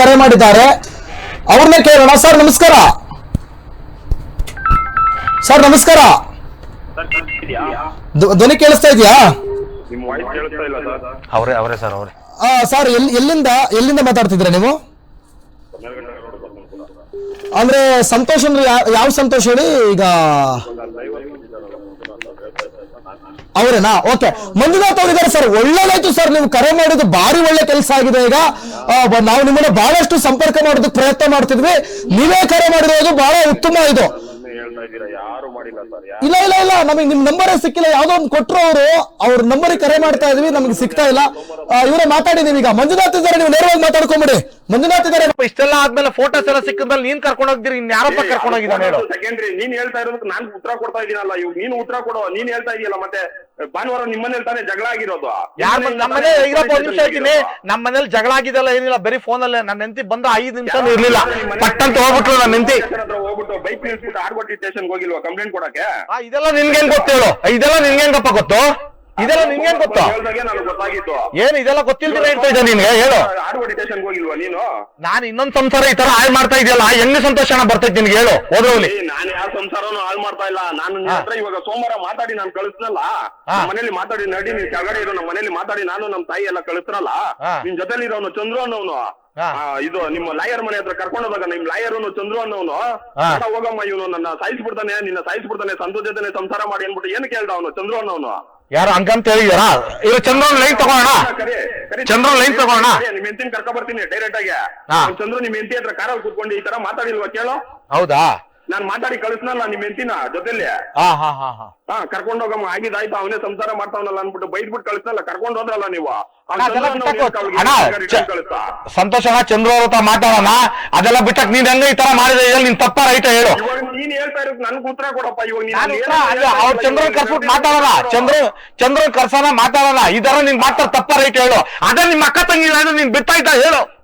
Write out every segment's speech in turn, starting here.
ಕರೆ ಮಾಡಿದ್ದಾರೆ. ಅವ್ರನ್ನ ಕೇಳೋಣ. ಸರ್ ನಮಸ್ಕಾರ. ಸರ್ ನಮಸ್ಕಾರ. ಧ್ವನಿ ಕೇಳಿಸ್ತಾ ಇದೆಯಾ? ಅವರೇ ಅವರೇ ಸರ್ ಅವರೇ. ಸರ್ ಎಲ್ಲಿ ಎಲ್ಲಿಂದ ಎಲ್ಲಿಂದ ಮಾತಾಡ್ತಿದ್ರೆ ನೀವು? ಅಂದ್ರೆ ಸಂತೋಷ್ ಅಂದ್ರೆ ಯಾವ ಸಂತೋಷ್ ಹೇಳಿ? ಈಗ ಅವರೇನಾ? ಓಕೆ. ಮಂಜುನಾಥ್ ಅವರಿದ್ದಾರೆ ಸರ್. ಒಳ್ಳೇದಾಯ್ತು ಸರ್. ನೀವು ಕರೆ ಮಾಡಿದ್ದು ಭಾರಿ ಒಳ್ಳೆ ಕೆಲಸ ಆಗಿದೆ ಈಗ. ನಾವು ನಿಮ್ಮನ್ನ ಬಹಳಷ್ಟು ಸಂಪರ್ಕ ಮಾಡೋದಕ್ಕೆ ಪ್ರಯತ್ನ ಮಾಡ್ತಿದ್ವಿ. ನೀವೇ ಕರೆ ಮಾಡಿರೋದು ಬಹಳ ಉತ್ತಮ ಇದು. ಹೇಳ್ತಾ ಇದ್ದೀರಾ ಯಾರು ಮಾಡಿಲ್ಲ ಸರ್? ಇಲ್ಲ ಇಲ್ಲ ಇಲ್ಲ. ನಮಗೆ ನಿಮ್ ನಂಬರೇ ಸಿಕ್ಕಿಲ್ಲ. ಯಾವ್ದೋ ಒಂದು ಕೊಟ್ರು ಅವರು. ಅವ್ರ ನಂಬರಿಗೆ ಕರೆ ಮಾಡ್ತಾ ಇದ್ವಿ. ನಮ್ಗೆ ಸಿಗ್ತಾ ಇಲ್ಲ. ಇವರೇ ಮಾತಾಡಿದೀವಿ ಈಗ. ಮಂಜುನಾಥ್ ಇದ್ದಾರೆ ನೀವು ನೇರವಾಗಿ ಮಾತಾಡ್ಕೊಂಬಿಡಿ. ಮಂಜುನಾಥ್ ಇದ್ದಾರೆ. ಇಷ್ಟೆಲ್ಲ ಆದ್ಮೇಲೆ ಫೋಟೋಸ್ ಎಲ್ಲ ಸಿಕ್ಕಿದ್ಮೇಲೆ ನೀನ್ ಕರ್ಕೊಂಡು ಹೋಗ್ತೀರಿ ಇನ್ ಯಾರಪ್ಪ ಕರ್ಕೊಂಡು ಹೋಗಿದ್ದಾನೆ ಹೇಳು. ಸೆಕೆಂಡ್ರಿ ನೀನ್ ಹೇಳ್ತಾ ಇರೋದಕ್ಕೆ ನಾನ್ ಉತ್ತರ ಕೊಡ್ತಾ ಇದೀನಲ್ಲ ಇವ್ ನೀನ್ ಉತ್ತರ ಕೊಡೋ. ನೀನ್ ಹೇಳ್ತಾ ಇದೀಯಲ್ಲ ಮತ್ತೆ. ಭಾನುವಾರ ನಿಮ್ಮನೇಲಿ ತಾನೇ ಜಗಳ ಆಗಿರೋದು. ಯಾರು ನಮ್ಮನೆ ಇರಪ್ಪ ಒಂದ್ ನಿಮಿಷ ಹೇಳ್ತೀನಿ ನಮ್ಮ ಮನೇಲಿ ಜಗಳ ಆಗಿದೆಲ್ಲ ಏನಿಲ್ಲ ಬರೀ ಫೋನ್ ಅಲ್ಲೇ ನನ್ನ ಹೆಂಡತಿ ಬಂದ ಐದು ನಿಮಿಷ ಇರ್ಲಿಲ್ಲ. ಪಟ್ಟಂತ ಹೋಗ್ಬಿಟ್ರು ನನ್ನ ಹೆಂಡತಿ. ಹೋಗ್ಬಿಟ್ಟು ಬೈಕ್ ನಿಲ್ಸ್ಬಿಟ್ಟು ಆರ್ಗೋಟಿ ಸ್ಟೇಷನ್ ಹೋಗಿಲ್ವಾ ಕಂಪ್ಲೇಂಟ್ ಕೊಡಕ್ಕೆ? ಆ, ಇದೆಲ್ಲ ನಿನ್ಗೇನ್ ಗೊತ್ತೇಳು ಇದೆಲ್ಲ ನಿನ್ಗೇನ್ಗಪ್ಪ ಗೊತ್ತು? ಇದೆಲ್ಲ ನಿನ್ಗೇನ್ ಗೊತ್ತು? ಹೇಳ್ದಾಗೆ ನನಗೆ ಗೊತ್ತಾಗಿತ್ತು. ಏನ್ ಇದೆಲ್ಲ ಗೊತ್ತಿಲ್ದಿರ ಹೇಳ್ತಾ ಇದ್ದೆ ನಿನ್ಗೆ? ಹೇಳು. ಹೋಗಿಲ್ವಾ ನೀನು? ನಾನು ಇನ್ನೊಂದ್ ಸಂಸಾರ ಈ ತರ ಹಾಳು ಮಾಡ್ತಾ ಇದೆಯಲ್ಲ ಹೆಂಗ್ ಸಂತೋಷ ಬರ್ತೈತಿ ನಿನ್ಗೆ ಹೇಳು ಹೋದ್ರಲ್ಲಿ ಏ, ನಾನ್ ಯಾವ ಸಂಸಾರನು ಹಾಳು ಮಾಡ್ತಾ ಇಲ್ಲ. ನಾನು ಹತ್ರ ಇವಾಗ ಸೋಮವಾರ ಮಾತಾಡಿ ನಾನು ಕಳಿಸ್ನಲ್ಲ? ಹಾ. ಮನೇಲಿ ಮಾತಾಡಿ ನಡಿ ನೀನ್ ಕೆಳಗಡೆ ಇರೋ ನಮ್ಮ ಮನೇಲಿ ಮಾತಾಡಿ ನಾನು ನಮ್ಮ ತಾಯಿ ಎಲ್ಲ ಕಳಿಸ್ರಲ್ಲ? ನಿಮ್ ನಿನ್ ಜೊತೆಲಿ ಇರೋನು ಚಂದ್ರು ಅನ್ನೋನು. ಹಾ. ಇದು ನಿಮ್ಮ ಲಾಯರ್ ಮನೆ ಹತ್ರ ಕರ್ಕೊಂಡು ಹೋದಾಗ ನಿಮ್ ಲಾಯರ್ ಚಂದ್ರು ಅನ್ನೋನು. ಹಾ. ಬೇಡ ಹೋಗಮ್ಮ ಇವನು ನನ್ನ ಸಾಯಿಸ್ಬಿಡ್ತಾನೆ ನಿನ್ನ ಸಾಯಿಸ್ಬಿಡ್ತಾನೆ ಸಂತೋಷ ಜೊತೆ ಸಂಸಾರ ಮಾಡಿ ಅನ್ಬಿಟ್ಟು ಏನ್ ಕೇಳ್ದ ಅವನು? ಚಂದ್ರು ಅನ್ನೋನು. ಯಾರು ಹಂಗಂತ ಹೇಳಿದಾರ ಇವ ಚಂದ್ರನ್ ಲೈನ್ ತಗೋಣ. ಕರಿ, ಲೈನ್ ತಗೋಣ? ಕರಿ, ನಿಮ್ ಹೆಂಡತಿನ ಕರ್ಕೊ ಬರ್ತೀನಿ ಡೈರೆಕ್ಟ್ ಆಗಿ. ಚಂದ್ರ ಚಂದ್ರು ನಿಮ್ ಹೆಂಡತಿ ಹತ್ರ ಕಾರಲ್ಲಿ ಕೂತ್ಕೊಂಡು ಈ ತರ ಮಾತಾಡಿಲ್ವಾ ಕೇಳು. ಹೌದಾ? ನಾನ್ ಮಾತಾಡಿ ಕಳಿಸ್ನಲ್ಲ ನಿಮ್ ಎಂತಿನ ಜೊತೆಲಿ. ಹಾ ಹಾ ಹಾ ಹಾ. ಹಾ ಕರ್ಕೊಂಡ್ ಹೋಗಮ್ಮ ಆಗಿದಾಯ್ತು ಅವನೇ ಸಂಸಾರ ಮಾಡ್ತಾವನಲ್ಲ ಅನ್ಬಿಟ್ಟು ಬೈದ್ಬಿಟ್ಟು ಕಳಿಸ್ನಲ್ಲ ಕರ್ಕೊಂಡ್ ಹೋದ್ರಲ್ಲ ನೀವು. ಅಣ್ಣ, ಅದೆಲ್ಲ ಬಿಟ್ಟಾಕು. ಅವ್ನಿಗೆ ಅಣ್ಣ, ಚ- ಕಳಿಸ್ತಾ. ಚಂದ್ರ ಅವ್ರ ಹತ್ರ ಮಾತಾಡೋಣ. ಅದೆಲ್ಲ ಬಿಟ್ಟಕ್ ನೀನ್ ಹೆಂಗ ಈ ತರ ಮಾಡಿದ್ರೆ ನಿನ್ ತಪ್ಪ ರೈತ ಹೇಳು. ಇವಾಗ ನೀನ್ ಹೇಳ್ತಾ ಇರೋದು ನನ್ ಉತ್ತರ ಕೊಡಪ್ಪ ಇವಾಗ ನೀನ್ ನಾನು ಏನ್ ಉತ್ತರ ಅಲ್ಲ, ಹೇಳ್ತಾ ಅವ್ರ ಚಂದ್ರ ಚಂದ್ರನ್ ಕರ್ಸ್ಬಿಟ್ಟು ಮಾತಾಡೋಣ. ಚಂದ್ರ ಚಂದ್ರನ್ ಕರ್ಸೋಣ ಮಾತಾಡೋಣ. ತರ ನಿನ್ ಮಾತಾಡ ತಪ್ಪ ರೈಟ್ ಹೇಳು. ಅದೇ ನಿಮ್ ಅಕ್ಕ ತಂಗಿ ನೀನ್ ಬಿಟ್ಟಾಯ್ತಾ ಹೇಳು.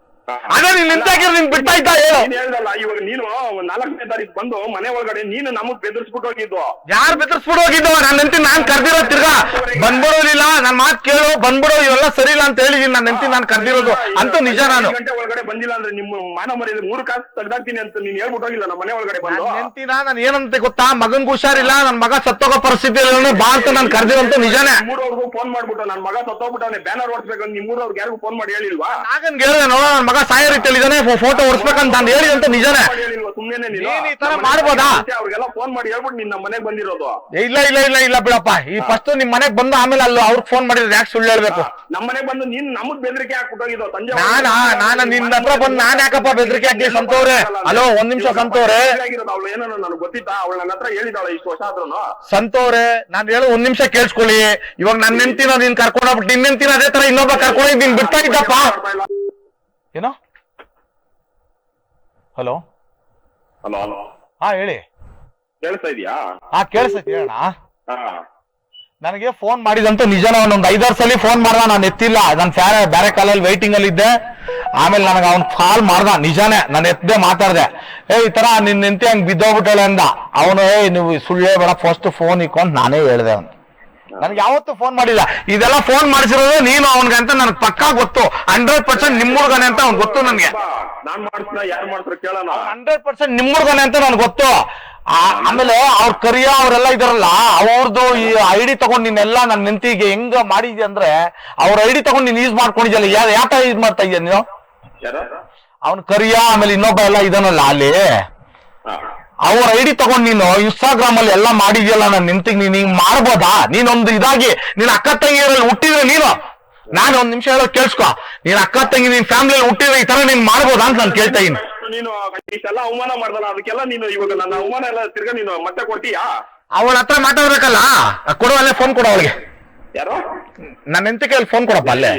ಅದೇ ನೀನ್ ನಿಂತಾಗಿರೋ ನೀನ್ ಬಿಟ್ಟಾಯ್ತಾ ಹೇಳು. ನೀನ್ ಹೇಳ್ದಲ್ಲ ಇವಾಗ ನೀನು ಒಂದ್ ನಾಲ್ಕನೇ ತಾರೀಕು ಬಂದು ಮನೆ ಒಳಗಡೆ ನೀನು ನಮಗ್ ಬೆದರ್ಸ್ಬಿಟ್ಟು ಹೋಗಿದ್ದು. ಯಾರು ಬೆದರ್ಸ್ಬಿಟ್ಟು ಹೋಗಿದ್ದು? ನನ್ನ ಹೆಂಡತಿ ನಾನ್ ಕರ್ದಿರೋ ತಿರ್ಗಾ. ಬಂದ್ಬಿಡೋದಿಲ್ಲ ನನ್ ಮಾತ್ ಕೇಳು ಬಂದ್ಬಿಡೋ ಇವೆಲ್ಲ ಸರಿ ಇಲ್ಲ ಅಂತ ಹೇಳಿದೀನಿ ನನ್ನ ಹೆಂಡತಿ ನಾನ್ ಕರ್ದಿರೋದು. ಅಂತ ನಿಜ ನಾನು. ಗಂಟೆ ಒಳಗಡೆ ಬಂದಿಲ್ಲ ಅಂದ್ರೆ ನಿಮ್ಮ ಮಾನ ಮರ್ಯಾದೆ ಮೂರು ಕಾಸು ತೆಗ್ದಾಕ್ತೀನಿ ಅಂತ ನೀನ್ ಹೇಳ್ಬಿಟ್ಟೋಗಿಲ್ಲ ನಮ್ಮ ಮನೆ ಒಳಗಡೆ ಬಂದು. ಹೆಂಡತಿನ ನಾನು ಏನಂತ ಗೊತ್ತಾ? ಮಗನ್ಗೆ ಹುಷಾರಿಲ್ಲ ನನ್ ಮಗ ಸತ್ತೋಗೋ ಪರಿಸ್ಥಿತಿ ಬಾ ಅಂತ ನಾನು ಕರ್ದಿರೋಂತ ನಿಜಾನೇ. ನಿಮ್ಮೂರವ್ರಿಗೂ ಫೋನ್ ಮಾಡ್ಬಿಟ್ಟು ನನ್ ಮಗ ಸತ್ತೋಗ್ಬಿಟ್ಟು ಬ್ಯಾನರ್ ಓಡಿಸ್ಬೇಕಂತ ನಿಮ್ಮೂರವ್ರಿಗೆ ಯಾರಿಗೂ ಫೋನ್ ಮಾಡಿ ಹೇಳಿಲ್ವಾ? ನಾಗನ್ ಹೇಳಿದೆ ನೋಡ ನನ್ ಮಗ ಸಾಯ ರೀತಿಯಲ್ಲಿದ್ದಾನೆ ಫೋಟೋ ಹೊಡ್ಸ್ಬೇಕಂತ ನಾನು ಹೇಳಿದಂತ ನಿಜಾನೇ. ಸುಮ್ನೆನೆ ನೀನು ಈ ತರ ಮಾಡ್ಬೋದಾ? ಅವ್ರಿಗೆಲ್ಲ ಫೋನ್ ಮಾಡಿ ಹೇಳ್ಬಿಟ್ಟು ನಿನ್ನ ಮನೆಗೆ ಬಂದಿರೋದು. ಇಲ್ಲ ಇಲ್ಲ ಇಲ್ಲ ಇಲ್ಲ ಬಿಡಪ್ಪ. ಈ ಫಸ್ಟ್ ನಿಮ್ ಮನೆಗ್ ಬಂದು ಆಮೇಲೆ ಅಲ್ಲಿ ಅವ್ರಿಗೆ ಫೋನ್ ಮಾಡಿದ್ರೆ ಯಾಕೆ ಸುಳ್ಳು ಹೇಳ್ಬೇಕು? ನಮ್ಮ ಮನೆಗೆ ಬಂದು ನೀನ್ ನಮಗ್ ಬೆದರಿಕೆ ಹಾಕ್ಬಿಟ್ಟೋಗಿದ್ದು ಸಂಜೆ ನಾನಾ ನಾನ ನಿನ್ನ ಹತ್ರ ಬಂದು ನಾನ್ ಯಾಕಪ್ಪ ಬೆದರಿಕೆ ಹಾಕಿ ಸಂತೋರೆ ಅಲೋ ಒಂದ್ ನಿಮಿಷ ಸಂತೋರೆ ಅವಳು ಏನೋ ನನಗೆ ಗೊತ್ತಿತ್ತಾ? ಅವಳು ನನ್ನ ಹತ್ರ ಹೇಳಿದಾಳೆ ಇಷ್ಟು ವರ್ಷ ಆದ್ರೂ ಸಂತೋರೆ ನಾನ್ ಹೇಳೋ ಒಂದ್ ನಿಮಿಷ ಕೇಳಿಸ್ಕೊಳ್ಳಿ. ಇವಾಗ ನನ್ನ ಹೆಂಡತಿನ ನೀನ್ ಕರ್ಕೊಂಡು ನಿನ್ ನಿನ್ನ ಹೆಂಡತಿನ ಅದೇ ತರ ಇನ್ನೊಬ್ಬ ಕರ್ಕೊಂಡು ನೀನ್ ಬಿಡ್ತಾ ಇದ್ದಪ್ಪ. ಏನೋ ಹಲೋ ಹಲೋ ಹಲೋ ಹಾ ಹೇಳಿ. ಕೇಳಿಸ್ತಾ ಇದೆಯಾ? ಹಾ ಕೇಳಿಸ್ತೈತಿ ಹೇಳೋಣ ನನಗೆ ಫೋನ್ ಮಾಡಿದಂತ ನಿಜನ ಒಂದೊಂದು ಐದಾರು ಸಲ ಫೋನ್ ಮಾಡ್ದ ನಾನು ಎತ್ತಿಲ್ಲ. ನಾನು ಬೇರೆ ಬೇರೆ ಕಾಲಲ್ಲಿ ವೈಟಿಂಗ್ ಅಲ್ಲಿ ಇದ್ದೆ. ಆಮೇಲೆ ನನಗೆ ಅವ್ನ್ ಕಾಲ್ ಮಾಡ್ದ ನಿಜಾನೇ. ನಾನು ಎತ್ತದೆ ಮಾತಾಡ್ದೆ. ಏ ಈ ತರ ನಿನ್ನ ನಿಂತಿ ಹಂಗ್ ಬಿದ್ದೋಗ್ಬಿಟ್ಟಳೆ ಅಂದ. ಅವನು ಏ ನೀವು ಸುಳ್ಳೇ ಬೇಡ ಫಸ್ಟ್ ಫೋನ್ ಇಕ್ಕೊಂಡು ನಾನೇ ಹೇಳ್ದೆ ಅವ್ನು. ನನಗೆ ಯಾವತ್ತೂ ಫೋನ್ ಮಾಡಿಲ್ಲ. ಇದೆಲ್ಲ ಫೋನ್ ಮಾಡಿಸಿರೋದು ನೀನು ಅವನ್ಗೆ ಅಂತ ನನಗೆ ಪಕ್ಕಾ ಗೊತ್ತು. ಹಂಡ್ರೆಡ್ ಪರ್ಸೆಂಟ್ ಹುಡುಗನೆ ಅಂತ ಅವ್ನ್ ಗೊತ್ತು ನನಗೆ. ಬಾ, ನಾನ್ ಮಾಡಿಸ್ನ ಯಾರು ಮಾಡ್ತಾರೆ ಕೇಳೋಣ. ಹಂಡ್ರೆಡ್ ಪರ್ಸೆಂಟ್ ಹುಡುಗನೆ ಅಂತ ನನಗೆ ಗೊತ್ತು. ಆ- ಆಮೇಲೆ ಅವ್ರ ಕರಿಯ ಅವರೆಲ್ಲ ಇದಾರಲ್ಲ ಅವ್ರದ್ದು ಈ ಐ ಡಿ ತಗೊಂಡ್ ನೀನೆಲ್ಲ ನನ್ನ ನೆಂತಿಗೆ ಹೆಂಗ ಮಾಡಿದ್ಯ ಅಂದ್ರೆ ಅವ್ರ ಐ ಡಿ ತಗೊಂಡ್ ನೀನ್ ಯೂಸ್ ಮಾಡ್ಕೊಂಡಿದ್ಯಲ್ಲ ಯಾರು ಯಾಕ ಯೂಸ್ ಮಾಡ್ತಾ ಇದೀಯ ನೀನು? ಯಾರು? ಅವ್ನ ಕರಿಯ ಆಮೇಲೆ ಇನ್ನೊಬ್ಬ ಎಲ್ಲ ಇದಾನಲ್ಲ ಅಲ್ಲಿ. ಹಾ. ಅವ್ರ ಐ ಡಿ ತಗೊಂಡ್ ನೀನು ಇನ್ಸ್ಟಾಗ್ರಾಮ್ ಅಲ್ಲಿ ಎಲ್ಲ ಮಾಡಿದ್ಯಲ್ಲ ನನ್ನ ನಿಂತಿಗೆ ನೀನ್ ಹಿಂಗ್ ಮಾಡ್ಬೋದಾ? ನೀನೊಂದು ಇದಾಗಿ ನೀನ್ ಅಕ್ಕ ತಂಗಿಯರಲ್ಲಿ ಹುಟ್ಟಿದ್ರೆ ನೀನು? ನಾನು ಒಂದ್ ನಿಮಿಷ ಹೇಳೋ ಕೇಳಿಸ್ಕೊ. ನೀನ್ ಅಕ್ಕ ತಂಗಿ ನಿನ್ ಫ್ಯಾಮಿಲಿ ಹುಟ್ಟಿದ್ರೆ ಈ ತರ ನೀನ್ ಮಾಡ್ಬೋದಾ ಅಂತ ನಾನು ಕೇಳ್ತಾ ಇದೀನಿ ನೀನು ಇಷ್ಟೆಲ್ಲ ಅವಮಾನ ಮಾಡ್ದಲ್ಲ ಅದಕ್ಕೆಲ್ಲ ನೀನು ಇವಾಗ ನನ್ನ ಅವಮಾನ ಎಲ್ಲ ತಿರ್ಗಾ ನೀನು ಮತ್ತೆ ಕೊಡ್ತೀಯಾ? ಅವಳ ಹತ್ರ ಮಾತಾಡ್ಬೇಕಲ್ಲ ಕೊಡು ಅಲ್ಲೇ ಫೋನ್ ಕೊಡು ಅವಳಿಗೆ. ಯಾರು? ನನ್ನ ಹೆಂಡತಿ ಕೈಯಲ್ಲಿ ಫೋನ್ ಕೊಡಪ್ಪ ಅಲ್ಲೇ.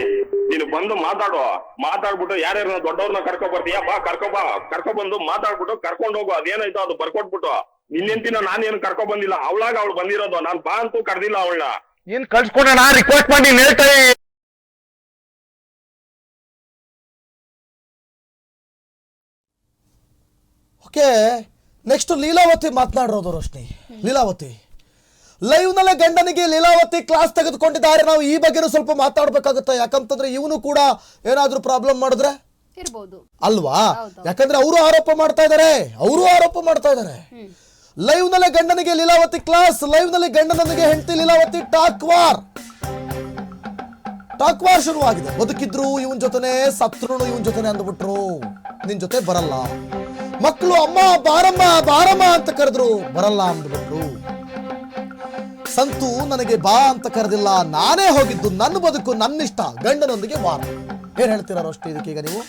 ನೀನು ಬಂದು ಮಾತಾಡು. ಮಾತಾಡ್ಬಿಟ್ಟು ಯಾರ್ಯಾರ ದೊಡ್ಡವ್ರನ್ನ ಕರ್ಕೊ ಬರ್ತೀಯಾ? ಬಾ ಕರ್ಕೊ ಬಾ. ಕರ್ಕೊ ಬಂದು ಮಾತಾಡ್ಬಿಟ್ಟು ಕರ್ಕೊಂಡ್ ಹೋಗು. ಅದೇನಾಯ್ತು ಅದು ಬರ್ಕೊಟ್ಬಿಟ್ಟು. ನಿನ್ನೆಂತಿನ ನಾನೇನು ಕರ್ಕೊ ಬಂದಿಲ್ಲ. ಅವಳಾಗ ಅವಳು ಬಂದಿರೋದು. ನಾನ್ ಬಾ ಅಂತೂ ಕರ್ದಿಲ್ಲ ಅವಳನ್ನ. ನೀನ್ ಕಳ್ಸ್ಕೊಡೋಣ ರಿಕ್ವೆಸ್ಟ್ ಮಾಡಿ ನೀನ್ ಹೇಳ್ತಾ ಓಕೆ ನೆಕ್ಸ್ಟ್ ಲೀಲಾವತಿ ಮಾತನಾಡಿರೋದು ರೋಶ್ನಿ. ಲೀಲಾವತಿ ಲೈವ್ನಲ್ಲೇ ಗಂಡನಿಗೆ ಲೀಲಾವತಿ ಕ್ಲಾಸ್ ತೆಗೆದುಕೊಂಡಿದ್ದಾರೆ. ನಾವು ಈ ಬಗ್ಗೆನೂ ಸ್ವಲ್ಪ ಮಾತಾಡ್ಬೇಕಾಗುತ್ತೆ. ಯಾಕಂತಂದ್ರೆ ಇವನು ಕೂಡ ಏನಾದ್ರೂ ಪ್ರಾಬ್ಲಮ್ ಮಾಡಿದ್ರೆ? ಅಲ್ವಾ? ಯಾಕಂದ್ರೆ ಅವರು ಆರೋಪ ಮಾಡ್ತಾ ಇದ್ದಾರೆ ಅವರು ಆರೋಪ ಮಾಡ್ತಾ ಇದ್ದಾರೆ ಲೈವ್ ನಲ್ಲೇ ಗಂಡನಿಗೆ ಲೀಲಾವತಿ ಕ್ಲಾಸ್ ಲೈವ್ನಲ್ಲಿ ಗಂಡನಿಗೆ ಹೆಂಡತಿ Leelavathi talk war talk war ಶುರುವಾಗಿದೆ. ಬದುಕಿದ್ರು ಇವನ್ ಜೊತೆನೆ ಸತ್ರು ಇವನ್ ಜೊತೆನೆ ಅಂದ್ಬಿಟ್ರು. ನಿನ್ ಜೊತೆ ಬರಲ್ಲ. ಮಕ್ಕಳು ಅಮ್ಮ ಬಾರಮ್ಮ ಬಾರಮ್ಮ ಅಂತ ಕರೆದ್ರು. ಬರಲ್ಲ ಅಂದ್ಬಿಟ್ರು. ಸಂತು, ನನಗೆ ಬಾ ಅಂತ ಕರೆದಿಲ್ಲ. ನಾನೇ ಹೋಗಿದ್ದು, ನನ್ನ ಬದುಕು ನನ್ನಿಷ್ಟ. ಗಂಡನೊಂದಿಗೆ ವಾರ. ಏನ್ ಹೇಳ್ತೀರ ರೋಷ್ಟು ಇದಕ್ಕೆ ಈಗ ನೀವು?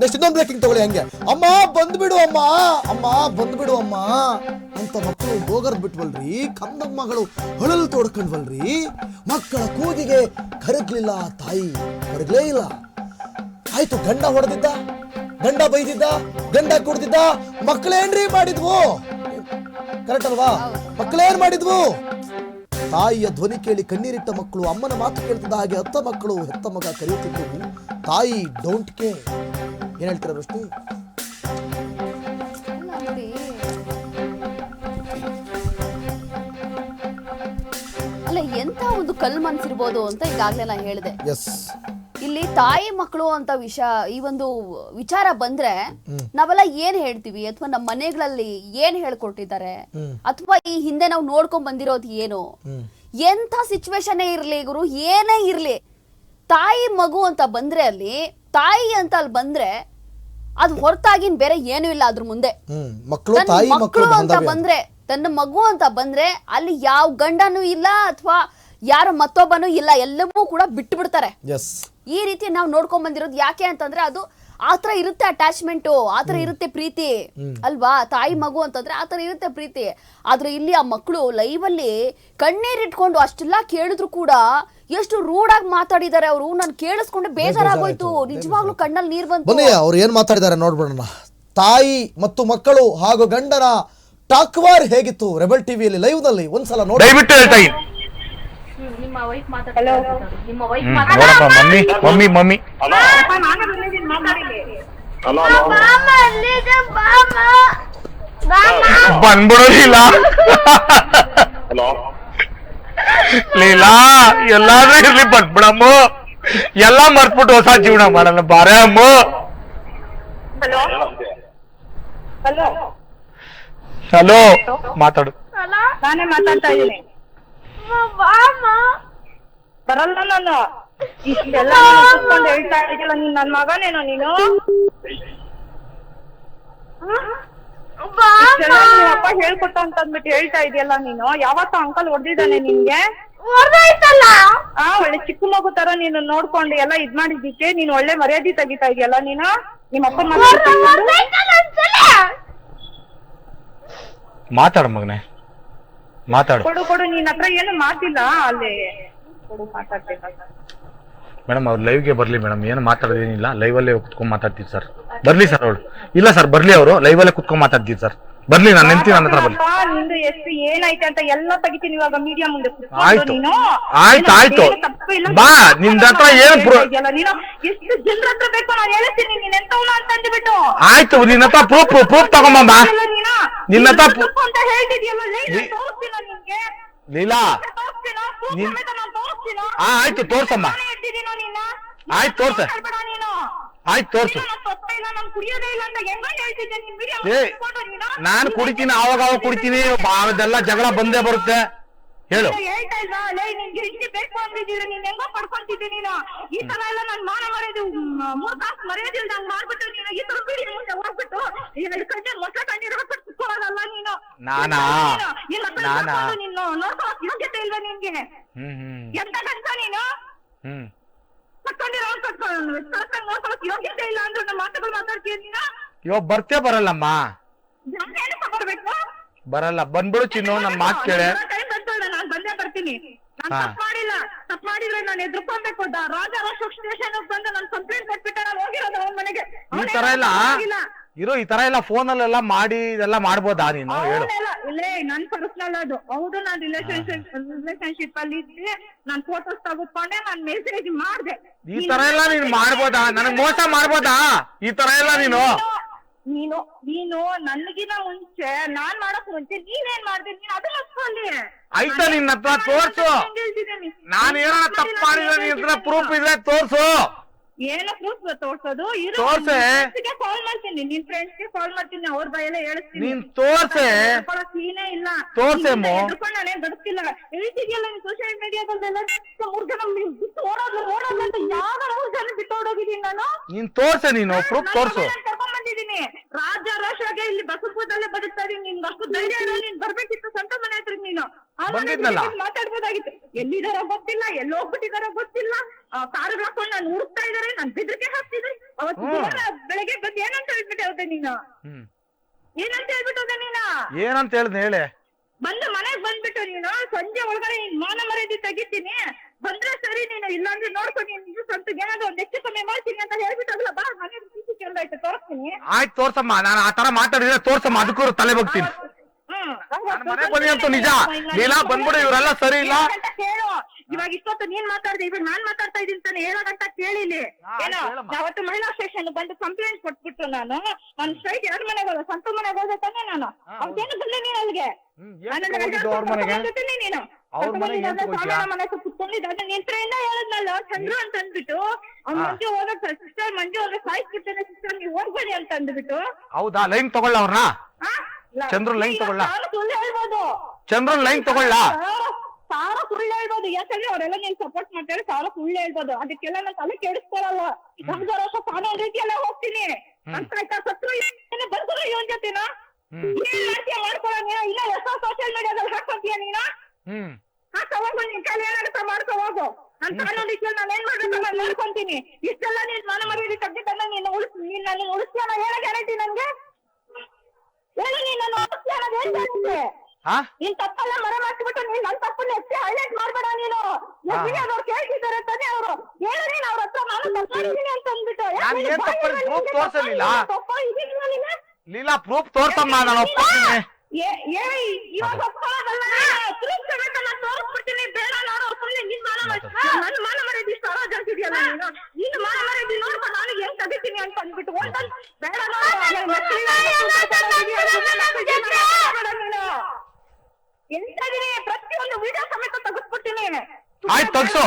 ನೆಕ್ಸ್ಟ್ ಇನ್ನೊಂದು ಬ್ರೇಕಿಂಗ್ ತಗೊಳ್ಳಿ ಹಂಗೆ. ಅಮ್ಮ, ಬಂದ್ಬಿಡು ಅಮ್ಮ. ಅಮ್ಮ, ಬಂದ್ಬಿಡು ಅಮ್ಮ. ಅಂತ ಮಕ್ಕಳು ಗೋಗರ್ದ್ ಬಿಟ್ವಲ್ರಿ. ಕಂದಮ್ಮಗಳು ಹೊಳಲು ತೋಡ್ಕೊಂಡ್ವಲ್ರಿ. ಮಕ್ಕಳ ಕೂಗಿಗೆ ಕರಗ್ಲಿಲ್ಲ ತಾಯಿ. ಕರಗ್ಲೇ ಇಲ್ಲ. ಆಯ್ತು, ಗಂಡ ಹೊಡೆದಿದ್ದ? ಗಂಡ ಬೈದಿದ್ದ? ಗಂಡ ಕುಡ್ದಿದ್ದ? ಮಕ್ಕಳೇನ್ರಿ ಮಾಡಿದ್ವು? ಕರೆಕ್ಟ್ ಅಲ್ವಾ? ಮಕ್ಕಳೇನ್ ಮಾಡಿದ್ವು? ತಾಯಿಯ ಧ್ವನಿ ಕೇಳಿ ಕಣ್ಣೀರಿಟ್ಟ ಮಕ್ಕಳು ಅಮ್ಮನ ಮಾತು ಕೇಳ್ತಿದ್ದ ಹಾಗೆ ಹತ್ತ ಮಕ್ಕಳು ಹೆತ್ತ ಮಗ ಕರೆಯುತ್ತಿದ್ದವು ತಾಯಿ ಡೋಂಟ್ ಕೇರ್ ಏನ್ ಹೇಳ್ತೀರಾ ರೋಷ್ನಿ ಅಲ್ಲ ಎಂತ ಒಂದು ಕಲ್ ಮನ್ಸಿರ್ಬೋದು ಅಂತ ಈಗಾಗ್ಲೇ ನಾ ಹೇಳಿದೆ. ಎಸ್ ಇಲ್ಲಿ ತಾಯಿ ಮಕ್ಕಳು ಅಂತ ವಿಷ ಈ ಒಂದು ವಿಚಾರ ಬಂದ್ರೆ ನಾವೆಲ್ಲ ಏನ್ ಹೇಳ್ತೀವಿ? ಅಥವಾ ನಮ್ಮ ಮನೆಗಳಲ್ಲಿ ಏನ್ ಹೇಳ್ಕೊಟ್ಟಿದ್ದಾರೆ? ಅಥವಾ ಈ ಹಿಂದೆ ನಾವು ನೋಡ್ಕೊಂಡ್ ಬಂದಿರೋದು ಏನು? ಎಂಥ ಸಿಚುವೇಶನ್ ಇರ್ಲಿ ಗುರು? ಏನೇ ಇರ್ಲಿ. ತಾಯಿ ಮಗು ಅಂತ ಬಂದ್ರೆ ಅಲ್ಲಿ ತಾಯಿ ಅಂತ ಅಲ್ಲಿ ಬಂದ್ರೆ ಅದು ಹೊರತಾಗಿನ್ ಬೇರೆ ಏನೂ ಇಲ್ಲ ಅದ್ರ ಮುಂದೆ. ಮಕ್ಕಳು ಅಂತ ಬಂದ್ರೆ ತನ್ನ ಮಗು ಅಂತ ಬಂದ್ರೆ ಅಲ್ಲಿ ಯಾವ ಗಂಡನೂ ಇಲ್ಲ ಅಥವಾ ಯಾರು ಮತ್ತೊಬ್ಬನು ಇಲ್ಲ ಎಲ್ಲವೂ ಕೂಡ ಬಿಟ್ಟು ಬಿಡ್ತಾರೆ ಈ ರೀತಿ ನಾವು ನೋಡ್ಕೊಂಡ್ ಬಂದಿರೋದು ಯಾಕೆ ಅಂತಂದ್ರೆ ಅದು ಆತರ ಇರುತ್ತೆ ಅಟ್ಯಾಚ್ಮೆಂಟು ಆತರ ಇರುತ್ತೆ ಪ್ರೀತಿ. ಅಲ್ವಾ? ತಾಯಿ ಮಗು ಅಂತಂದ್ರೆ ಆತರ ಇರುತ್ತೆ ಪ್ರೀತಿ. ಆದ್ರೆ ಇಲ್ಲಿ ಆ ಮಕ್ಕಳು ಲೈವ್ ಅಲ್ಲಿ ಕಣ್ಣೀರಿಟ್ಕೊಂಡು ಅಷ್ಟೆಲ್ಲ ಕೇಳಿದ್ರು ಕೂಡ ಎಷ್ಟು ರೂಡ್ ಆಗಿ ಮಾತಾಡಿದ್ದಾರೆ ಅವರು. ನಾನು ಕೇಳಿಸ್ಕೊಂಡು ಬೇಜಾರಾಗೋಯ್ತು. ನಿಜವಾಗ್ಲೂ ಕಣ್ಣಲ್ಲಿ ನೀರ್ ಬಂತು. ಬನ್ನಿ ಅವ್ರು ಏನ್ ಮಾತಾಡಿದ್ದಾರೆ ನೋಡ್ಬಿಡೋಣ. ತಾಯಿ ಮತ್ತು ಮಕ್ಕಳು ಹಾಗೂ ಗಂಡನ ಟಾಕ್ವಾರ್ ಹೇಗಿತ್ತು ರೆಬಲ್ ಟಿವಿಯಲ್ಲಿ ಲೈವ್ನಲ್ಲಿ ಒಂದ್ಸಲ ನೋಡಿ ದಯವಿಟ್ಟು ಹೇಳ್ತಾ ನಿಮ್ಮ ವೈಫ್ ನಿಮ್ಮ ವೈಫ್ ನೋಡಪ್ಪ ಮಮ್ಮಿ ಮಮ್ಮಿ ಮಮ್ಮಿ. ಬಂದ್ಬಿಡೋದಿಲ್ಲ ಲೀಲಾ. ಎಲ್ಲಾದ್ರೂ ಇರ್ಲಿ ಬಂದ್ಬಿಡಮ್ಮ ಎಲ್ಲ ಮರ್ತ್ಬಿಟ್ಟು ಹೊಸ ಜೀವನ ಮಾಡೋಣ ಬಾರೆ ಅಮ್ಮ. ಹಲೋ ಹಲೋ ಹಲೋ ಮಾತಾಡು. ನಾನೇ ಮಾತಾಡ್ತಾ ಇದ್ದೀನಿ. ಬರಲ್ಲ ನಾನು ಇಷ್ಟೆಲ್ಲ ಕೂತ್ಕೊಂಡು ಹೇಳ್ತಾ ಇದೆಯಲ್ಲ ನೀನ್ ನನ್ ಮಗನೇನೋ ನೀನು? ಇಷ್ಟೆಲ್ಲ ನಿಮ್ ಅಪ್ಪ ಹೇಳ್ಕೊಟ್ಟ ಅಂತ ಅಂದ್ಬಿಟ್ಟು ಹೇಳ್ತಾ ಇದೆಯಲ್ಲ ನೀನು? ಯಾವತ್ತ ಅಂಕಲ್ ಹೊಡೆದಿದ್ದಾನೆ ನಿನ್ಗೆ? ಆ ಒಳ್ಳೆ ಚಿಕ್ಕ ಮಗು ತರ ನೀನು ನೋಡ್ಕೊಂಡು ಎಲ್ಲ ಇದ್ ಮಾಡಿದ್ದಕ್ಕೆ ನೀನು ಒಳ್ಳೆ ಮರ್ಯಾದೆ ತೆಗಿತಾ ಇದೆಯಲ್ಲ ನೀನು? ನಿಮ್ಮ ಅಪ್ಪನ ಮಾತಾಡ ಮಗನೆ. ಮಾತಾಡು. ಕೊಡು ಕೊಡು ನಿನ್ನ ಹತ್ರ ಏನು ಮಾತಿಲ್ಲ ಅಲ್ಲಿ. ಕೊಡು ಮಾತಾಡ್ಬೇಕಾಗ ಮೇಡಮ್ ಅವ್ರು ಲೈವ್ಗೆ ಬರಲಿ ಮೇಡಮ್. ಏನು ಮಾತಾಡೋದೇನಿಲ್ಲ. ಲೈವಲ್ಲೇ ಕುತ್ಕೊಂಡ್ ಮಾತಾಡ್ತೀವಿ ಸರ್. ಬರ್ಲಿ ಸರ್ ಅವಳು. ಇಲ್ಲ ಸರ್ ಬರ್ಲಿ ಅವರು. ಲೈವಲ್ಲೇ ಕುತ್ಕೊಂಡ್ ಮಾತಾಡ್ತೀವಿ ಸರ್. ಬರ್ಲಿ ನಾನು ನಿಂತೀನಿ ನನ್ನ ಹತ್ರ ಬರ್ಲಿ. ನಿಂದು ಎಷ್ಟು ಏನೈತೆ ಅಂತ ಎಲ್ಲ ತೆಗಿತೀನಿ ಇವಾಗ ಮೀಡಿಯಾ ಮುಂದೆ ಕುತ್ಕೊಂಡು ಆಯ್ತು. ನೀನು. ಆಯ್ತು, ಏನು ಆಯ್ತು. ಏನು ತಪ್ಪು ಇಲ್ಲ, ಬಾ, ನಿಂದ ಹತ್ರ ಏನು ಪ್ರೂ- ಹೇಳ್ತಾ ಇದೆಯಲ್ಲ ನೀನು ಎಷ್ಟು ಜನರ ಹತ್ರ ಬೇಕು ನಾನು ಹೇಳ್ತೀನಿ ನೀನ್ ಎಂತವನ ಅಂತ ಅಂದ್ಬಿಟ್ಟು. ಆಯ್ತು ನಿನ್ನ ಹತ್ರ ಪ್ರೂಫ್ ಪ್ರೂಫ್ ತಗೊಂಬ ಇಲ್ಲ ನೀನು. ನಿನ್ನ ಹತ್ರ ತಪ್ಪು ಅಂತ ಹೇಳ್ತಿದ್ಯಲ್ಲ ಲೇ, ನಾನ್ ನೀ- ತೋರಿಸ್ತೀನ ನಿನ್ಗೆ ಲೀಲಾ. ತೋರಿಸ್ತೀನ? proof ನೀನ್- ಸಮೇತ ನಾನ್ ತೋರಿಸ್ತೀನ? ಆ, ಆಯ್ತು, ತೋರ್ಸಮ್ಮ. ನಾನೇ ಹೇಳ್ತಿದ್ದೀನೋ ನಿನ್ನ ಆಯ್ತು, ತೋರ್ಸ. ಮಾತಾಡ್ಬೇಡ ಆಯ್ತು ತೋರ್ಸು. ನಾನು ತಪ್ಪೇ ಇಲ್ಲ ನಾನು ಕುಡಿಯೋದೇ ಇಲ್ಲ ಅಂತ ಹೆಂಗ ಹೇಳ್ತಿದ್ದೆ ನೀನ್ ವಿಡಿಯೋ ಏ ನಾನು? ಕುಡಿತೀನಿ ಆವಾಗ ಅವಾಗ ಕುಡಿತೀನಿ ಬಾ- ಅದೆಲ್ಲ ಜಗಳ ಬಂದೇ ಬರುತ್ತೆ. ಹೇಳು. ಹೇಳ್ತಾ ಇಲ್ವಾ? ಲೇ ನಿನ್ಗೆ ಹಿಂಗೆ ಬೇಕು ಅಂದಿದ್ದೀರ ನೀನ್ ಹೆಂಗೋ ಪಡ್ಕೊಂತಿದ್ದೆ ನೀನು? ಈ ತರ ಎಲ್ಲ ನನ್ ಮಾನ ಮರೆಯೋದು ಮೂರ್ ತಾಸು ಮಾಡ್ಬಿಟ್ಟು ನೀನು ಈ ತರ ಬಿಡಿ ಮುಂದೆ ಹೋಗ್ಬಿಟ್ಟು ಎರಡು ಗಂಟೆ ಮೊಸಳೆ ಕಣ್ಣೀರ್ ಹಾಕ್ಬಿಟ್ಟು ಕುತ್ಕೊಳ್ಳೋದಲ್ಲ ನೀನು? ಯೋಗ್ಯತೆ ಇಲ್ವಾ ನಿನ್ಗೆ? ಎಂತ ಗಂಟ ನೀನು? ಹ್ಮ್. ಕಟ್ಕೊಂಡಿರೋ ಕಟ್ಕೊಂಡು ಕರೆಕ್ಟಾಗಿ ನೋಡ್ಕೊಳಕ್ ಯೋಗ್ಯತೆ ಇಲ್ಲ ಅಂದ್ರೆ ನಮ್ಮ ಮಾತುಗಳು ಮಾತಾಡ್ತೀಯ ನೀನು? ಇವಾಗ ಬರ್ತೇ ಬರಲ್ಲಮ್ಮ? ಜನ ಏನಪ್ಪ ಬರ್ಬೇಕು? ಬರಲ್ಲ ಬಂದ್ಬಿಡು ಚಿನ್ನು ನನ್ ಮಾತು ಕೇಳೆ. ಟೈಮ್ ನಾನ್ ಬಂದೇ ಬರ್ತೀನಿ. ನಾನ್. ತಪ್ಪು ಮಾಡಿಲ್ಲ. ತಪ್ಪು ಮಾಡಿದ್ರೆ ನಾನು ಎದುರ್ಕೊಬೇಕು ರಾಜ ಅಶೋಕ್ ಸ್ಟೇಷನ್ ಬಂದು ನಾನು ಕಂಪ್ಲೇಂಟ್ ಕೊಟ್ಬಿಟ್ಟೆ ನಾನು ಹೋಗಿರೋದು ಅವನ ಮನೆಗೆ. ಈ ತರ ಎಲ್ಲ ಇರೋ ಈ ತರ ಎಲ್ಲ ಫೋನಲ್ಲೆಲ್ಲ ಮಾಡಿ ಇದೆಲ್ಲ ಮಾಡ್ಬೋದಾ ನೀನು? ಹೇಳು. ಅವನೆಲ್ಲ ಇಲ್ಲೇ ನನ್ ಪರ್ಸನಲ್ ಅದು. ಹೌದು ನಾನ್ ರಿಲೇಶನ್ಶಿಪ್ ರಿಲೇಶನ್ಶಿಪ್ ಅಲ್ಲಿ ಇದ್ದೆ. ನಾನ್ ಫೋಟೋಸ್ ತಗೊಂಡ್ಕೊಂಡೆ ನಾನ್ ಮೆಸೇಜ್ ಮಾಡ್ದೆ. ಈ ತರ ಎಲ್ಲ ನೀನ್ ಮಾಡ್ಬೋದಾ? ನನಗ್ ಮೋಸ ಮಾಡ್ಬೋದಾ? ಈ ತರ ಎಲ್ಲ ನೀನು? ನೀನು ನೀನು ನನ್ಗಿನ ಮುಂಚೆ ನಾನ್ ಮಾಡಕ್ ಮುಂಚೆ ನೀನೇನ್ ಮಾಡ್ದೆ? ನೀನ್ ಅದನ್ನ ಹಚ್ಕೊಂಡಿ ಆಯ್ತಾ ನಿನ್ನ ಹತ್ರ ತೋರ್ಸು. ನಾನು ಏನಾರ ತಪ್ಪು ಮಾಡಿದ್ರೆ ನಿನ್ ಹತ್ರ ಪ್ರೂಫ್ ಇದ್ರೆ ತೋರ್ಸು. ಏನೋ ಪ್ರೂಫ್ ತೋರ್ಸೋದು. ತೋರ್ಸೆ. ಕಾಲ್ ಮಾಡ್ತೀನಿ. ನಿನ್ ಫ್ರೆಂಡ್ಸ್ಗೆ ಕಾಲ್ ಮಾಡ್ತೀನಿ. ಅವ್ರ ಬಾಯಲ್ಲೇ ಹೇಳಿಸ್ತೀನಿ ನೀನ್ ತೋರ್ಸೆ. ಸೀನೇ ಇಲ್ಲ. ತೋರ್ಸೆ ಅಮ್ಮ. ಎದ್ಕೊಂಡು ನಾನೇ ಬದುಕಿಲ್ಲ ಹೇಳ್ತಿದ್ಯಲ್ಲ ನೀನ್ ಸೋಶಿಯಲ್ ಮೀಡಿಯಾದಲ್ಲೆಲ್ಲ ಮೂರ್ ಜನ ಬಿಟ್ಟು ಓಡೋದು ಓಡೋದು ಅಂತ ಯಾವ ಮೂರ್ ಜನ ಬಿಟ್ಟು ಓಡೋಗಿದೀನಿ ನಾನು? ನೀನ್ ತೋರ್ಸೆ ನೀನು ಪ್ರೂಫ್ ತೋರ್ಸು. ಕರ್ಕೊಂಡ್ ಬಂದಿದ್ದೀನಿ. ರಾಜ ರೋಷಾಗೆ ಇಲ್ಲಿ ಬಸಪುದಲ್ಲೇ ಬದುಕ್ತಾ ಇದೀನಿ. ನಿನ್ ಅಷ್ಟು ಧೈರ್ಯ ಇರೋ ನೀನ್ ಬರ್ಬೇಕಿತ್ತು ಸ್ವಂತ ಮನೆ ಹತ್ರ ನೀನು. ಬಂದಿದ್ನಲ್ಲ. ಬಿಟ್ಟು ಮಾತಾಡ್ಬೋದಾಗಿತ್ತು. ಎಲ್ಲಿದಾರೋ ಗೊತ್ತಿಲ್ಲ ಎಲ್ಲಿ ಹೋಗ್ಬಿಟ್ಟಿದಾರೋ ಗೊತ್ತಿಲ್ಲ. ಕಾರ್ ಹಾಕೊಂಡು ನಾನು ಹುಡುಕ್ತಾ ನಾನ್ ಬೆದ್ರಿಕೆ ಹಾಕ್ತಿದ್ರು ಅವತ್ತು ಹ್ಮ್. ದಿನ ಬೆಳಗ್ಗೆ ಬಂದು ಏನಂತ ಹೇಳ್ಬಿಟ್ಟೆ ಹೋದೆ ನೀನು? ಹ್ಮ್. ಏನಂತ ಹೇಳ್ಬಿಟ್ಟು ಹೋದೆ ನೀನು? ಏನಂತ ಹೇಳ್ದೆ ಹೇಳಿ? ಬಂದು ಮನೆಗ್ ಬಂದ್ಬಿಟ್ಟು ನೀನು ಸಂಜೆ ಒಳಗಡೆ ನೀನ್ ಮಾನ ಮರ್ಯಾದೆ ತೆಗಿತೀನಿ. ಬಂದ್ರೆ ಸರಿ ನೀನು ಇಲ್ಲಾಂದ್ರೆ ನೋಡ್ಕೊ ನೀನ್ ನಿಜ ಸ್ವಂತ ಏನಾದ್ರು ಒಂದ್ ಹೆಚ್ಚು ಕಮ್ಮಿ ಮಾಡ್ತೀನಿ ಅಂತ ಹೇಳ್ಬಿಟ್ಟಲ್ಲ ಬಾ ಮನೆ ಸಿಸಿ ಕ್ಯಾಮ್ರಾ ಆಯ್ತು ತೋರಿಸ್ತೀನಿ. ಆಯ್ತು ತೋರ್ಸಮ್ಮ. ನಾನು ಆ ತರ ಮಾತಾಡಿದ್ರೆ ತೋರ್ಸಮ್ಮ. ಅದಕ್ಕೂ ತಲೆ ಬಗ್ತೀನಿ. ಹ್ಮ್. ನಾನ್ ಮನೆಗ್ ಬಂದಿದಂತೂ ನಿಜ. ಲೀಲಾ ಬಂದ್ಬಿಡು, ಇವ್ರೆಲ್ಲ ಸರಿ ಇಲ್ಲ. ಅಂತ ಕೇಳು. ಇವಾಗ ಇಷ್ಟೊತ್ತು ನೀನ್ ಮಾತಾಡ್ದೆ? ಇವಾಗ ನಾನ್ ಮಾತಾಡ್ತಾ ಇದೀನಿ ತಾನೆ ಹೇಳೋದಂತ ಕೇಳಿಲಿ ಏನೋ ಅವತ್ತು ಮಹಿಳಾ ಸ್ಟೇಷನ್ ಬಂದು ಕಂಪ್ಲೇಂಟ್ ಕೊಟ್ಬಿಟ್ಟು ನಾನು. ನಾನು ಸ್ಟ್ರೈಟ್ ಎರಡ್ ಮನೆಗೆ ಹೋದ ಸ್ವಂತ ಮನೆಗೆ ಹೋದೆ ತಾನೆ ನಾನು. ಅವತ್ತೇನು ಬಂದೆ ನೀನ್ ಅಲ್ಲಿಗೆ? ನಾನು? ಮನೆ ಕುತ್ಕೊಂಡಿದ್ದ ಹೇಳಿದ್ನಲ್ಲ ಚಂದ್ರು ಅಂತ ಅಂದ್ಬಿಟ್ಟು. ಅವ್ನ್. ಮಂಜು ಸಿಸ್ಟರ್ ಮಂಜು ಹೋಗ ಸಾಯಿಸ್ಬಿಡ್ತಾನೆ ಸಿಸ್ಟರ್ ನೀವು ಹೋಗ್ಬೇಡಿ ಅಂತ ಅಂದ್ಬಿಟ್ಟು. ಹೌದಾ? ಲೈನ್ ತಗೊಳ್ಳ ಅವ್ರನ್ನ ಚಂದ್ರು ತಗೊಳ್ಳ? ಲೈನ್ ತಗೊಳ್ಳ? ಸಾವಿರ ಸುಳ್ಳು ಹೇಳ್ಬೋದು. ಯಾಕಂದ್ರೆ ಅವರೆಲ್ಲ ನೀನ್ ಸಪೋರ್ಟ್ ಮಾಡ್ತಾರೆ ಸಾರ ಸುಳ್ಳು ಹೇಳ್ಬೋದು. ಅದಕ್ಕೆಲ್ಲ ನಾನು ತಲೆ ಕೆಡಿಸ್ಕೊಳಲ್ಲ. ನಮ್ದು ವರ್ಷ ಕಾನೂನು ರೀತಿಯಲ್ಲ ಹೋಗ್ತೀನಿ. ಅಂತ ಆಯ್ತಾ? ಸತ್ರು ಏನೇ ಬರ್ದ್ರು ಇವನ್ ಜೊತೆನ? ಏನ್ ಮಾಡ್ತೀಯ? ಮಾಡ್ಕೊಳ ಇಲ್ಲ ಹೊಸ ಸೋಶಿಯಲ್ ಮೀಡಿಯಾದಲ್ಲಿ ಹಾಕೊಂತೀಯ ನೀನು? ಹಾ ತಗೊಂಡು ನಿನ್ ಕೈಲಿ. ಏನಾಗುತ್ತ ಮಾಡ್ಕೊ ಹೋಗು. ನನ್ ಕಾನೂನು ರೀತಿಯಲ್ಲಿ ನಾನು ಏನ್ ಮಾಡ್ಬೇಕು? ನಾನು ಮಾಡ್ಕೊಂತೀನಿ. ಇಷ್ಟೆಲ್ಲ ನೀನ್ ಮಾನ ಮರ್ಯಾದೆ ತಗ್ಗಿದ್ದನ್ನ ನೀನು ಉಳಿಸ್ ನೀನ್ ನನ್ನ ಉಳಿಸ್ತೀಯ ಹೇಳ ಗ್ಯಾರಂಟಿ ನನ್ಗೆ? ಹೇಳು ನೀನ್ ನನ್ನ ಉಳಿಸ್ತೀಯ ಅನ್ನೋದು ಏನ್ ಗ್ಯಾರಂಟಿ ಹಾ ನೀನ್ ತಪ್ಪಲ್ಲ ಮರ ನೀನ್ ನನ್ ತಪ್ಪನ್ನ ಎತ್ತಿ ಹೈಲೈಟ್ ಮಾಡ್ಬೇಡ ನೀನು. ಅವ್ರು ಕೇಳ್ತಿದ್ದಾರೆ ತಾನೇ ಅವರು. ಹೇಳು ನೀನ್ ಅವ್ರ ಹತ್ರ ನಾನು ಅಂತ ಅಂದ್ಬಿಟ್ಟು. ನಾನು ಏನ್ ತಪ್ಪು ಪ್ರೂಫ್ proof ತೋರ್ಸಲಿಲ್ಲ. ತಪ್ಪ ಇದೀನಿ ನೀನು ಲೀಲಾ ಪ್ರೂಫ್ ತೋರ್ಸಮ್ಮ ನಾನು ಏ, ಇವಾಗ ಒಪ್ಕೊಳ್ಳೋದಲ್ಲ ಪ್ರೂಫ್ ನಾನು ತೋರಿಸ್ಬಿಡ್ತೀನಿ ಬೇಡ ನಾನು ಸುಮ್ಮನೆ ನಿನ್ ಮಾನ ನನ್ನ ಮಾನ ಮರ್ಯಾದೆ ಇಷ್ಟು ಅವಾಜ್ ಆಗ್ತಿದ್ಯಲ್ಲ ನೀನು ನಿನ್ನ ಮಾನ ಮರ್ಯಾದೆ ನೋಡ್ಕೊಂಡು ನಾನು ಹೆಂಗ್ ತೆಗಿತೀನಿ ಅಂತ ಅಂದ್ಬಿಟ್ಟು ಒಂದೊಂದ್ ಬೇಡ ನೋಡು, ಆಮೇಲೆ ಮತ್ತೆ ಬೇಡ ನೀನು ಎಂತದಿನಿ ಪ್ರತಿಯೊಂದು ವಿಡಿಯೋ ಸಮೇತ ತೆಗೆಸ್ಬಿಡ್ತೀನಿ ಆಯ್ತ್ ತಗ್ಸು.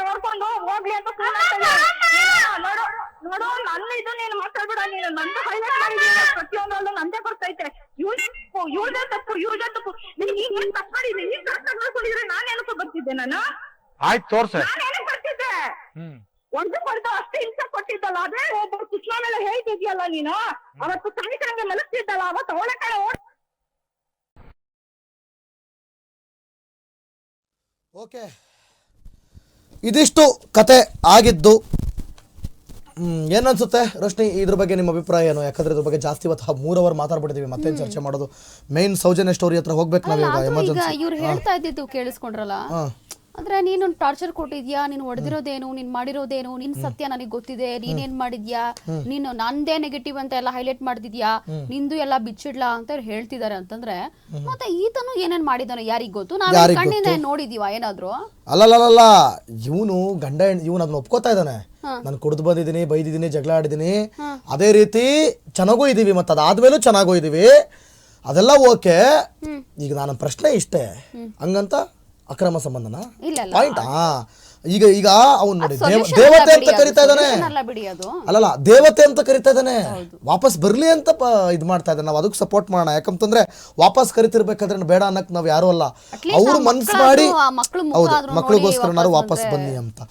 ನೋಡ್ಕೊಂಡು ಹೋಗ್ಲಿ ಅಂತ ಸುಮ್ನೆ. ನೋಡು ನೋಡು ನನ್ನ ಇದು ನೀನು ಮಾತಾಡ್ಬಿಡ ನೀನು ನಂದು ಹೈಲೈಟ್ ಮಾಡಿದ್ದೀನಿ ಪ್ರತಿಯೊಂದರಲ್ಲೂ ನಂದೇ ಬರ್ತೈತೆ ಇವ್ಳೇ ತಪ್ಪು ಇವ್ಳದೇ ತಪ್ಪು ಇವ್ಳದೇ ತಪ್ಪು. ನೀನ್ ನೀನ್ ತಪ್ಪು ಮಾಡಿದ್ದೆ ನೀನ್ ಕರೆಕ್ಟ್ ಆಗಿ ಮಾಡ್ಕೊಂಡಿದ್ರೆ ನಾನು ಏನಕ್ಕೆ ಬರ್ತಿದ್ದೆ ನಾನು? ಆಯ್ತು ತೋರ್ಸೆ. ನಾನು ಏನಕ್ಕೆ ಬರ್ತಿದ್ದೆ? ಹ್ಮ್. ಒಂದು ಕೊಡ್ದು ಅಷ್ಟೇ ಹಿಂಸೆ ಕೊಟ್ಟಿದ್ದಲ್ಲ ಅದೇ ಒಬ್ಬ ಕೃಷ್ಣ ಮೇಲೆ ಹೇಳ್ತಿದ್ಯಲ್ಲ ನೀನು? ಅವತ್ತು ಸೈನಿಕರಂಗೆ ಮಲಗ್ತಿದ್ದಲ್ಲ ಅವತ್ತು ಅವಳ ಕಡೆ ಓಡ್ ಓಕೆ ಇದಿಷ್ಟು ಕತೆ ಆಗಿದ್ದು ಏನನ್ಸುತ್ತೆ ರೋಶ್ನಿ ಇದ್ರ ಬಗ್ಗೆ ನಿಮ್ಮ ಅಭಿಪ್ರಾಯ ಏನು? ಯಾಕಂದ್ರೆ ಇದ್ರ ಬಗ್ಗೆ ಜಾಸ್ತಿ ಇವತ್ತು ಮೂರ್ ಅವರ್ ಮಾತಾಡ್ಬಿಟ್ಟಿದೀವಿ ಮತ್ತೆ ಚರ್ಚೆ ಮಾಡೋದು? ಮೇನ್ ಸೌಜನ್ಯ ಸ್ಟೋರಿ ಹತ್ರ ಹೋಗ್ಬೇಕು ನಾವೀಗ ಈಗ ಎಮರ್ಜೆನ್ಸಿ ಇವ್ರು ಹೇಳ್ತಾ ಇದ್ದಿದ್ದು ಕೇಳಿಸ್ಕೊಂಡ್ರಲ್ಲ? ಅಂದ್ರೆ ನೀನು ಟಾರ್ಚರ್ ಕೊಟ್ಟಿದ್ಯಾ? ನೀನು ಹೊಡೆದಿರೋದೇನು? ನೀನ್ ಮಾಡಿರೋದೇನು? ನಿನ್ ಸತ್ಯ ನನಗೆ ಗೊತ್ತಿದೆ. ನೀನೇನ್ ಮಾಡಿದ್ಯಾ? ನೀನು ನಂದೇ ನೆಗೆಟಿವ್ ಅಂತ ಎಲ್ಲ ಹೈಲೈಟ್ ಮಾಡ್ತಿದ್ಯಾ? ನಿಂದು ಎಲ್ಲ ಬಿಚ್ಚಿಡ್ಲಾ ಅಂತ ಹೇಳ್ತಿದ್ದಾರೆ ಹೇಳ್ತಿದಾರೆ ಅಂತಂದ್ರೆ ಮತ್ತೆ ಈತನು ಏನೇನ್ ಮಾಡಿದಾನೋ ಯಾರಿಗ್ ಗೊತ್ತು? ನಾವ್ ಕಣ್ಣಿಂದ ನೋಡಿದೀವ ಏನಾದ್ರು? ಅಲ್ಲಲ್ಲ ಇವನು ಗಂಡ ಇವನು ಅದನ್ನ ಒಪ್ಕೋತಾ ಇದ್ದಾನೆ. ನಾನು ಕುಡಿದು ಬಂದಿದ್ದೀನಿ ಬೈದಿದ್ದೀನಿ ಜಗಳ ಆಡಿದ್ದೀನಿ. ಅದೇ ರೀತಿ ಚೆನ್ನಾಗೂ ಇದೀವಿ ಮತ್ತೆ ಅದಾದ್ಮೇಲೂ ಚೆನ್ನಾಗೂ ಇದೀವಿ ಅದೆಲ್ಲ ಓಕೆ. ಈಗ ನಾನು ಪ್ರಶ್ನೆ ಇಷ್ಟೇ. ಹಂಗಂತ ಅಕ್ರಮ ಸಂಬಂಧನ? ಇಲ್ಲ ಪಾಯಿಂಟ್ ಆ? ಈಗ ಈಗ ಅವ್ನು ನೋಡಿ ದೇವ Solution ದೇವತೆ ಅಲ್ಲ ಅಂತ ಬಿಡಿ ಕರಿತಾ ಅದು, ಇದ್ದಾನೆ. Solution ಅಲ್ಲ ಬಿಡಿ ಅದು. ಅಲ್ಲಲ್ಲ ದೇವತೆ ಅಂತ ಕರಿತಾ ಇದ್ದಾನೆ. ವಾಪಸ್ ಬರ್ಲಿ ಅಂತ ಪ ಇದು ಮಾಡ್ತಾ ಇದ್ದಾನೆ. ನಾವು ಅದಕ್ಕೆ ಸಪೋರ್ಟ್ ಮಾಡೋಣ. ಯಾಕಂತಂದ್ರೆ ವಾಪಸ್ ಕರಿತಿರ್ಬೇಕಾದ್ರೆ ಬೇಡ ಅನ್ನಕ್ ನಾವು ಯಾರು ಅಲ್ಲ. At least ಅವ್ರು ಆ ಮನ್ಸು ಮಾಡಿ ಆ ಮಕ್ಳು ಮುಖ ಹೌದು ನೋಡಿ ಮಕ್ಳಿಗೋಸ್ಕರ ವಾಪಸ್ ವಾಪಸ್ ಬಂದ್ರೆ- ಬನ್ನಿ ಅಂತ.